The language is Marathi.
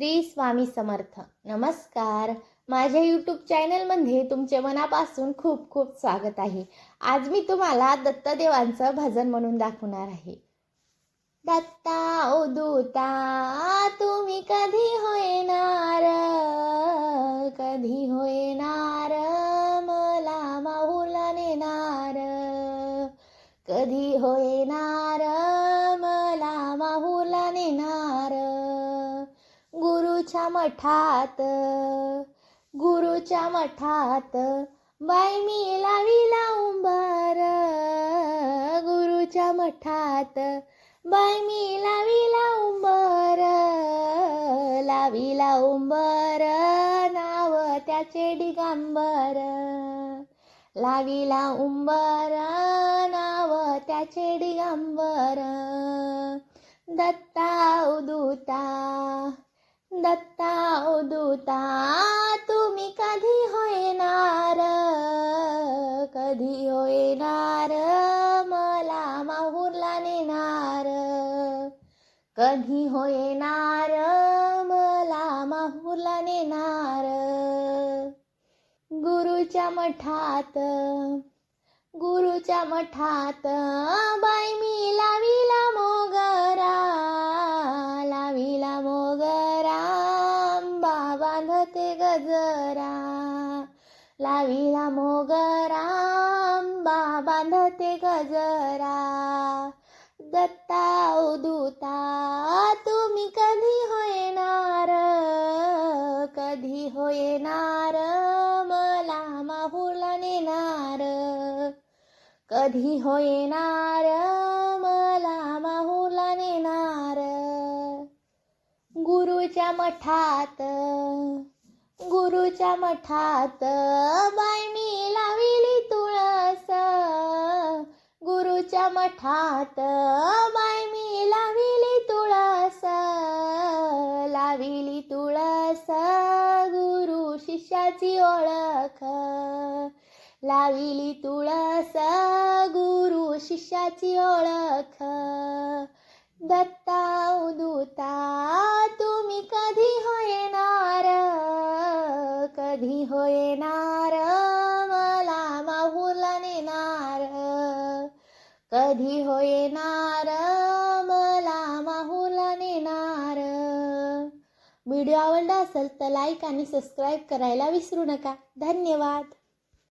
श्री स्वामी समर्थ. नमस्कार. माझ्या यूट्यूब चॅनलमध्ये तुमचे मनापासून खूप खूप स्वागत आहे. आज मी तुम्हाला दत्तदेवांचं भजन म्हणून दाखवणार आहे. दत्ता ओ दूता तुम्ही कधी होणार कधी होणार मला माहुला नेणार? कधी होणार गुरुच्या मठात गुरुच्या मठात बाय मी लाविला उंबर गुरुच्या मठात बाय मी लाविला उंबर लाविला उंबर नाव त्याचे डिगांबर लाविला उंबर नाव त्याचे डिगांबर दत्ता उदूता दत्ता दूता तुम्ही कधी होणार कधी होणार मला माहूरला नेणार. कधी होणार मला माहूरला नेणार. गुरुच्या मठात गुरुच्या मठात बाई मी ते गजरा लाविला मोगरा आंबा बांधते गजरा दत्ता उदूता तुम्ही कधी होणार कधी होणार मला माहुला नेणार. कधी होणार गुरुच्या मठात गुरुच्या मठात बाय मी लाविली तुळस. गुरुच्या मठात बाय मी लाविली तुळस. लाविली तुळस गुरु शिष्याची ओळख. लाविली तुळस गुरु शिष्याची ओळख. दत्ता उदूता तुम्ही कधी होणार कधी होणार मला माहूरला नेणार. कधी होणार मला माहूरला नेणार. व्हिडिओ आवडला असेल तर लाईक आणि सबस्क्राईब करायला विसरू नका. धन्यवाद.